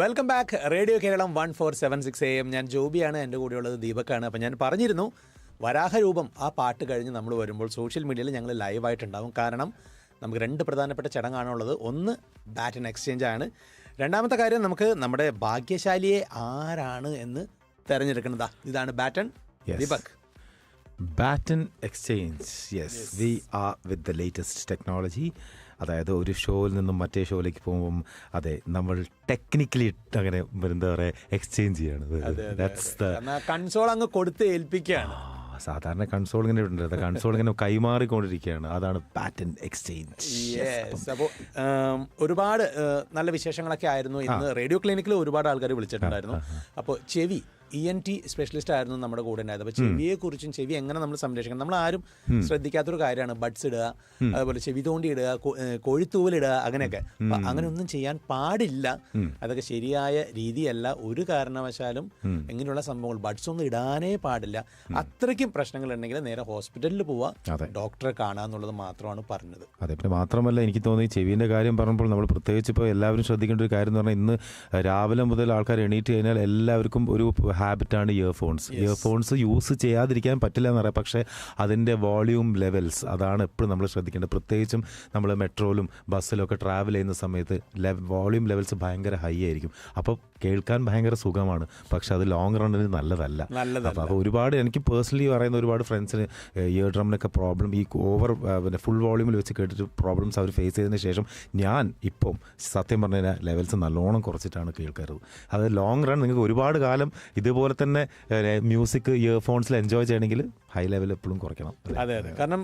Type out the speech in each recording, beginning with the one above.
Welcome back radio Keralam one four seven six A M ഞാൻ ജോബിയാണ് എന്റെ കൂടെയുള്ളത് ദീപക്കാണ്. അപ്പം ഞാൻ പറഞ്ഞിരുന്നു വരാഹരൂപം ആ പാട്ട് കഴിഞ്ഞ് നമ്മൾ വരുമ്പോൾ സോഷ്യൽ മീഡിയയിൽ ഞങ്ങൾ ലൈവായിട്ടുണ്ടാവും കാരണം നമുക്ക് രണ്ട് പ്രധാനപ്പെട്ട ചടങ്ങാണുള്ളത്. ഒന്ന് ബാറ്റ് ആൻഡ് എക്സ്ചേഞ്ച് ആണ്. രണ്ടാമത്തെ കാര്യം നമുക്ക് നമ്മുടെ ഭാഗ്യശാലിയെ ആരാണ് എന്ന് തിരഞ്ഞെടുക്കുന്നതാ ഇതാണ് baton Deepak. Baton exchange yes we are with the latest technology അതായത് ഒരു ഷോയിൽ നിന്നും മറ്റേ ഷോയിലേക്ക് പോകുമ്പം അതെ നമ്മൾ ടെക്നിക്കലി അങ്ങനെ എന്താ പറയുക എക്സ്ചേഞ്ച് ചെയ്യാണ് കൺസോൾ അങ്ങ് കൊടുത്ത് ഏൽപ്പിക്കുകയാണ്. സാധാരണ കൺസോൾ ഇങ്ങനെ ഉണ്ട് കൺസോൾ ഇങ്ങനെ കൈമാറിക്കൊണ്ടിരിക്കുകയാണ്. അതാണ് പാറ്റൻ എക്സ്ചേഞ്ച് അപ്പോൾ ഒരുപാട് നല്ല വിശേഷങ്ങളൊക്കെ ആയിരുന്നു. ഇന്ന് റേഡിയോ ക്ലിനിക്കിൽ ഒരുപാട് ആൾക്കാർ വിളിച്ചിട്ടുണ്ടായിരുന്നു. അപ്പോൾ ചെവി ഇ എൻ ടി സ്പെഷ്യലിസ്റ്റ് ആയിരുന്നു നമ്മുടെ കൂടെ ഉണ്ടായത് അപ്പോൾ ചെവിയെ കുറിച്ചും ചെവി എങ്ങനെ നമ്മൾ സംരക്ഷിക്കണം? നമ്മൾ ആരും ശ്രദ്ധിക്കാത്തൊരു കാര്യമാണ്. ബഡ്സ് ഇടുക അതുപോലെ ചെവി തോണ്ടി ഇടുക കോഴിത്തൂവലിടുക അങ്ങനെയൊക്കെ. അപ്പൊ അങ്ങനെ ഒന്നും ചെയ്യാൻ പാടില്ല. അതൊക്കെ ശരിയായ രീതിയല്ല. ഒരു കാരണവശാലും ഇങ്ങനെയുള്ള സംഭവങ്ങൾ ബഡ്സ് ഒന്നും ഇടാനേ പാടില്ല. അത്രയ്ക്കും പ്രശ്നങ്ങൾ ഉണ്ടെങ്കിൽ നേരെ ഹോസ്പിറ്റലിൽ പോവുക ഡോക്ടറെ കാണുക എന്നുള്ളത് മാത്രമാണ് പറഞ്ഞത്. അതെ പിന്നെ മാത്രമല്ല എനിക്ക് തോന്നി ചെവിന്റെ ചെവിന്റെ കാര്യം പറഞ്ഞപ്പോൾ നമ്മൾ പ്രത്യേകിച്ച് ഇപ്പോൾ എല്ലാവരും ശ്രദ്ധിക്കേണ്ട ഒരു കാര്യം എന്ന് പറഞ്ഞാൽ ഇന്ന് രാവിലെ മുതൽ ആൾക്കാർ എണീറ്റ് കഴിഞ്ഞാൽ എല്ലാവർക്കും ഒരു ഹാബിറ്റാണ് ഇയർഫോൺസ് ഇയർഫോൺസ് യൂസ് ചെയ്യാതിരിക്കാൻ പറ്റില്ല എന്നറിയാം. പക്ഷേ അതിന്റെ വോളിയൂം ലെവൽസ് അതാണ് എപ്പോഴും നമ്മൾ ശ്രദ്ധിക്കേണ്ടത്. പ്രത്യേകിച്ചും നമ്മൾ മെട്രോയിലും ബസ്സിലും ഒക്കെ ട്രാവൽ ചെയ്യുന്ന സമയത്ത് വോളിയൂം ലെവൽസ് ഭയങ്കര ഹൈ ആയിരിക്കും. അപ്പോൾ കേൾക്കാൻ ഭയങ്കര സുഖമാണ്. പക്ഷെ അത് ലോങ് റണ്ണിന് നല്ലതല്ല. അപ്പോൾ അപ്പോൾ ഒരുപാട് എനിക്ക് പേഴ്സണലി പറയുന്ന ഒരുപാട് ഫ്രണ്ട്സിന് ഇയർ ഡ്രമ്മിനൊക്കെ പ്രോബ്ലം ഈ ഓവർ പിന്നെ ഫുൾ വോളിയൂമിൽ വെച്ച് കേട്ടിട്ട് പ്രോബ്ലംസ് അവർ ഫേസ് ചെയ്തതിന് ശേഷം ഞാൻ ഇപ്പം സത്യം പറഞ്ഞു കഴിഞ്ഞാൽ ലെവൽസ് നല്ലോണം കുറച്ചിട്ടാണ് കേൾക്കാറ്. അത് ലോങ് റൺ നിങ്ങൾക്ക് ഒരുപാട് കാലം ഇതുപോലെ തന്നെ മ്യൂസിക് ഇയർഫോൺസിൽ എൻജോയ് ചെയ്യണമെങ്കിൽ ഹൈ ലെവൽ എപ്പോഴും കുറയ്ക്കണം അതെ അതെ. കാരണം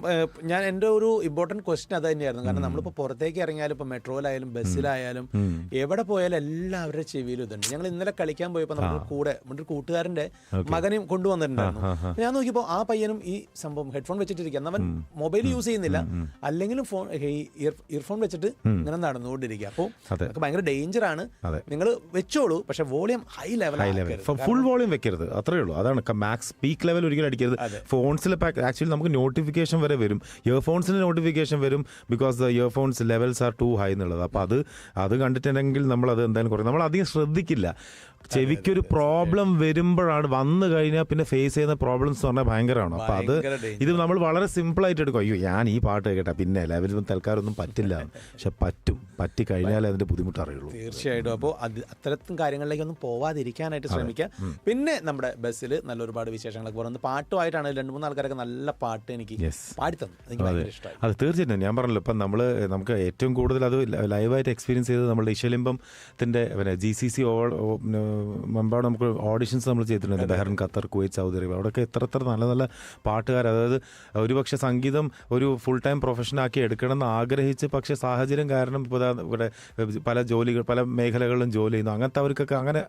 ഞാൻ എന്റെ ഒരു ഇമ്പോർട്ടന്റ് ക്വസ്റ്റ്യൻ അത് തന്നെയായിരുന്നു കാരണം നമ്മളിപ്പോൾ പുറത്തേക്ക് ഇറങ്ങിയാലും ഇപ്പോൾ മെട്രോയിലായാലും ബസ്സിലായാലും എവിടെ പോയാലും എല്ലാവരുടെ ചെവിയിലും ഇതുണ്ട്. ഞങ്ങൾ ഇന്നലെ കളിക്കാൻ പോയപ്പോൾ നമ്മുടെ കൂടെ നമ്മുടെ കൂട്ടുകാരന്റെ മകനെയും കൊണ്ടുവന്നിട്ടുണ്ടായിരുന്നു. ഞാൻ നോക്കിയപ്പോൾ ആ പയ്യനും ഈ സംഭവം ഹെഡ്ഫോൺ വെച്ചിട്ടിരിക്കുക അവൻ മൊബൈൽ യൂസ് ചെയ്യുന്നില്ല. അല്ലെങ്കിലും ഫോൺ ഇയർഫോൺ വെച്ചിട്ട് ഇങ്ങനെ നടന്നുകൊണ്ടിരിക്കുക. അപ്പോൾ അതെ. അതൊക്കെ ഭയങ്കര ഡേഞ്ചർ ആണ്. നിങ്ങൾ വെച്ചോളൂ. പക്ഷേ volume high level high level full volume വെക്കരുത്. അത്രേ ഉള്ളൂ. അതാണ് മാക്സ് പീക്ക് ലെവൽ ഒരിക്കലും അടിക്കരുത്. ഫോൺസിൽ ആക്ച്വലി നമുക്ക് നോട്ടിഫിക്കേഷൻ വരെ വരും. ഇയർഫോൺസിന് നോട്ടിഫിക്കേഷൻ വരും because the earphones levels are too high എന്നുള്ളത്. അപ്പോൾ അത് അത് കണ്ടിട്ടുണ്ടെങ്കിൽ നമ്മൾ അത് എന്തായാലും കുറയും. നമ്മൾ അധികം ശ്രദ്ധിക്കില്ല. ചെവിക്കൊരു പ്രോബ്ലം വരുമ്പോഴാണ് വന്നു കഴിഞ്ഞാൽ പിന്നെ ഫേസ് ചെയ്യുന്ന പ്രോബ്ലംസ് എന്ന് പറഞ്ഞാൽ ഭയങ്കരമാണ് അപ്പോൾ അത് ഇത് നമ്മൾ വളരെ സിമ്പിളായിട്ട് എടുക്കും. അയ്യോ ഞാൻ ഈ പാട്ട് കേട്ടാ പിന്നെ ലെവലിൽ തൽക്കാലമൊന്നും പറ്റില്ല പക്ഷെ പറ്റും. പറ്റി കഴിഞ്ഞാലേ അതിന്റെ ബുദ്ധിമുട്ട് അറിയുള്ളൂ. തീർച്ചയായിട്ടും. അപ്പോൾ അത് അത്തരത്തും കാര്യങ്ങളിലേക്കൊന്നും പോവാതിരിക്കാനായിട്ട് ശ്രമിക്കുക പിന്നെ നമ്മുടെ ബസ്സിൽ നല്ല ഒരുപാട് വിശേഷങ്ങളൊക്കെ പോകുന്നത് പാട്ടുമായിട്ടാണ് രണ്ട് മൂന്ന് ആൾക്കാരൊക്കെ നല്ല പാട്ട് എനിക്ക്. പാടിത്തന്നു. എനിക്ക് ഭയങ്കര ഇഷ്ടമായി അത് തീർച്ചയായിട്ടും. ഞാൻ പറഞ്ഞല്ലോ ഇപ്പം നമ്മൾ നമുക്ക് ഏറ്റവും കൂടുതൽ അത് ലൈവായിട്ട് എക്സ്പീരിയൻസ് ചെയ്തത് നമ്മുടെ ഇഷലിംബത്തിന്റെ പിന്നെ ജി സി സി മുമ്പാട് നമുക്ക് ഓഡിഷൻസ് നമ്മൾ ചെയ്തിട്ടുണ്ട്. Bahrain Qatar Kuwait Saudi Arabia. അവിടെയൊക്കെ എത്ര എത്ര നല്ല നല്ല പാട്ടുകാർ അതായത് ഒരുപക്ഷെ സംഗീതം ഒരു ഫുൾ ടൈം പ്രൊഫഷനാക്കി എടുക്കണം എന്ന് ആഗ്രഹിച്ച് പക്ഷേ സാഹചര്യം കാരണം ഇപ്പോൾ ഇവിടെ പല ജോലികൾ പല മേഖലകളിലും ജോലി ചെയ്യുന്നു. അങ്ങനത്തെ അവർക്കൊക്കെ അങ്ങനെ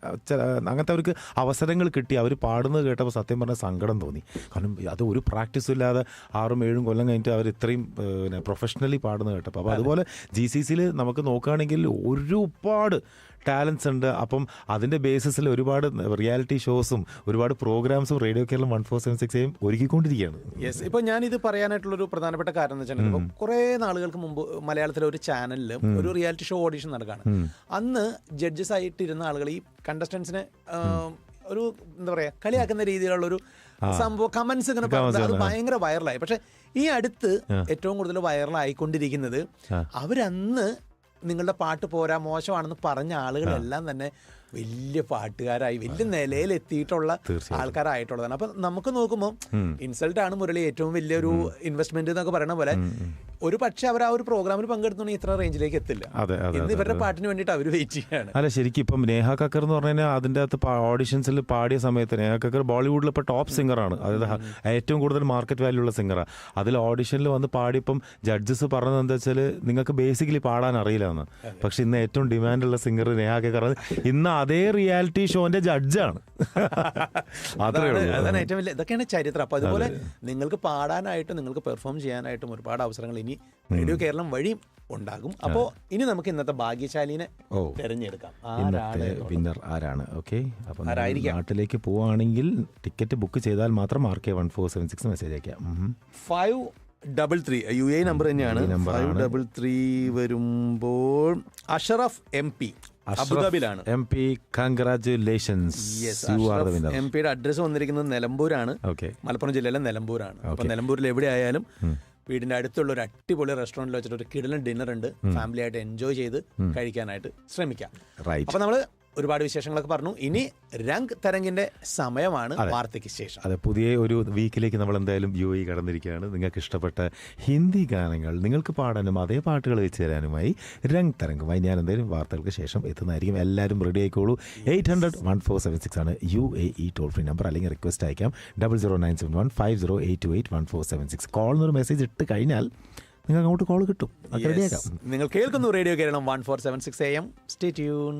അങ്ങനത്തെ അവർക്ക് അവസരങ്ങൾ കിട്ടി. അവർ പാടുന്നത് കേട്ടപ്പോൾ സത്യം പറഞ്ഞാൽ സങ്കടം തോന്നി. കാരണം അത് ഒരു പ്രാക്ടീസും ഇല്ലാതെ ആറും ഏഴും കൊല്ലം കഴിഞ്ഞിട്ട് അവർ ഇത്രയും പിന്നെ പ്രൊഫഷണലി പാടുന്നത് കേട്ടപ്പോൾ. അപ്പോൾ അതുപോലെ ജി സി സിയിൽ നമുക്ക് നോക്കുകയാണെങ്കിൽ ഒരുപാട് ടാലൻസ് ഉണ്ട്. അപ്പം അതിന്റെ ബേസിസിൽ ഒരുപാട് റിയാലിറ്റി ഷോസും ഒരുപാട് പ്രോഗ്രാംസും radio Keralam one four seven six എയും ഒരുക്കിക്കൊണ്ടിരിക്കുകയാണ്. യെസ് ഇപ്പോൾ ഞാനിത് പറയാനായിട്ടുള്ളൊരു പ്രധാനപ്പെട്ട കാരണം എന്ന് വെച്ചാൽ ഇപ്പം കുറേ നാളുകൾക്ക് മുമ്പ് മലയാളത്തിലെ ഒരു ചാനലിൽ ഒരു റിയാലിറ്റി ഷോ ഓഡിഷൻ നടക്കുകയാണ്. അന്ന് ജഡ്ജസ് ആയിട്ടിരുന്ന ആളുകൾ ഈ കണ്ടസ്റ്റൻസിനെ ഒരു എന്താ പറയുക കളിയാക്കുന്ന രീതിയിലുള്ള ഒരു സംഭവം കമന്റ്സ് ഇങ്ങനെ പറഞ്ഞത് അത് ഭയങ്കര വൈറലായി പക്ഷെ ഈ അടുത്ത് ഏറ്റവും കൂടുതൽ വൈറലായിക്കൊണ്ടിരിക്കുന്നത് അവരന്ന് നിങ്ങളുടെ പാട്ട് പോരാ മോശമാണെന്ന് പറഞ്ഞ ആളുകളെല്ലാം തന്നെ വലിയ പാട്ടുകാരായി വലിയ നിലയിൽ എത്തിയിട്ടുള്ള ആൾക്കാരായിട്ടുള്ളതാണ്. അപ്പൊ നമുക്ക് നോക്കുമ്പോൾ ഇൻസൾട്ട് ആണ് മുരളി ഏറ്റവും വലിയൊരു ഇൻവെസ്റ്റ്മെന്റ് എന്നൊക്കെ പറയുന്ന പോലെ ഒരു പക്ഷെ അവർ ആ ഒരു പ്രോഗ്രാമിൽ പങ്കെടുത്തുണ്ടെങ്കിൽ ഇത്ര റേഞ്ചിലേക്ക് എത്തില്ല. ഇന്ന് ഇവരുടെ പാട്ടിന് വേണ്ടിയിട്ട് അവർ വെയിറ്റ് ചെയ്യാണ്. അല്ല ശരിക്കും ഇപ്പം നേഹ കക്കർ എന്ന് പറഞ്ഞു കഴിഞ്ഞാൽ അതിന്റെ അകത്ത് ഓഡിഷൻസിൽ പാടിയ സമയത്ത് നേഹ കക്കർ ബോളിവുഡിൽ ഇപ്പോൾ ടോപ്പ് സിംഗറാണ് അതായത് ഏറ്റവും കൂടുതൽ മാർക്കറ്റ് വാല്യൂ ഉള്ള സിംഗറാണ് അതിൽ ഓഡിഷനിൽ വന്ന് പാടിയപ്പം ജഡ്ജസ് പറഞ്ഞത് എന്താ വെച്ചാൽ നിങ്ങൾക്ക് ബേസിക്കലി പാടാൻ അറിയില്ല എന്ന്. പക്ഷെ ഇന്ന് ഏറ്റവും ഡിമാൻഡുള്ള സിംഗർ നേഹ കക്കർ. ഇന്ന് അതേ റിയാലിറ്റി ഷോന്റെ ജഡ്ജാണ്. അതാണ് ഏറ്റവും വലിയ ഇതൊക്കെയാണ് ചരിത്രം. അപ്പൊ അതുപോലെ നിങ്ങൾക്ക് പാടാനായിട്ടും നിങ്ങൾക്ക് പെർഫോം ചെയ്യാനായിട്ടും ഒരുപാട് അവസരങ്ങൾ ഇനി റേഡിയോ കേരളം വഴി ഉണ്ടാകും. അപ്പോ ഇനി നമുക്ക് ഇന്നത്തെ ഭാഗ്യശാലിനെ തിരഞ്ഞെടുക്കാം. ഇന്നത്തെ വിന്നർ ആരാണ്? ഓക്കെ അപ്പം നാട്ടിലേക്ക് പോവാണെങ്കിൽ ടിക്കറ്റ് ബുക്ക് ചെയ്താൽ മാത്രം R K one four seven six message അയക്കാം. Five double three U A number തന്നെയാണ്. ഫൈവ് ഡബിൾ ത്രീ വരുമ്പോൾ Ashraf M P അബുദാബിയിലാണ്. M P congratulations winner M പിയുടെ അഡ്രസ്സ് വന്നിരിക്കുന്നത് നിലമ്പൂരാണ്. ഓക്കെ മലപ്പുറം ജില്ലയിലെ നിലമ്പൂരാണ്. അപ്പൊ നിലമ്പൂരിൽ എവിടെ ആയാലും വീടിന്റെ അടുത്തുള്ള ഒരു അടിപൊളി റെസ്റ്റോറന്റിൽ വെച്ചിട്ട് ഒരു കിടലൻ ഡിന്നർ ഉണ്ട്. ഫാമിലി ആയിട്ട് എൻജോയ് ചെയ്ത് കഴിക്കാനായിട്ട് ശ്രമിക്കാം. അപ്പൊ നമ്മൾ ഒരുപാട് വിശേഷങ്ങളൊക്കെ പറഞ്ഞു. ഇനി രംഗ് തരംഗിന്റെ സമയമാണ് വാർത്തയ്ക്ക് ശേഷം. അതെ പുതിയ ഒരു വീക്കിലേക്ക് നമ്മൾ എന്തായാലും യു എ കടന്നിരിക്കുകയാണ്. നിങ്ങൾക്ക് ഇഷ്ടപ്പെട്ട ഹിന്ദി ഗാനങ്ങൾ നിങ്ങൾക്ക് പാടാനും അതേ പാട്ടുകൾ വെച്ച് തരാനുമായി രംഗ് തരംഗമായി ഞാൻ എന്തായാലും വാർത്തകൾക്ക് ശേഷം എത്തുന്നതായിരിക്കും. എല്ലാവരും ready ആയിക്കോളൂ. Eight hundred one four seven six ആണ് U A E toll free number അല്ലെങ്കിൽ റിക്വസ്റ്റ് അയക്കാം. Double zero nine seven one five zero eight two eight one four seven six call എന്നൊരു മെസ്സേജ് ഇട്ട് കഴിഞ്ഞാൽ നിങ്ങൾ അങ്ങോട്ട് കോൾ കിട്ടും. നിങ്ങൾ കേൾക്കുന്നു radio Keralam one four seven six A M stay tune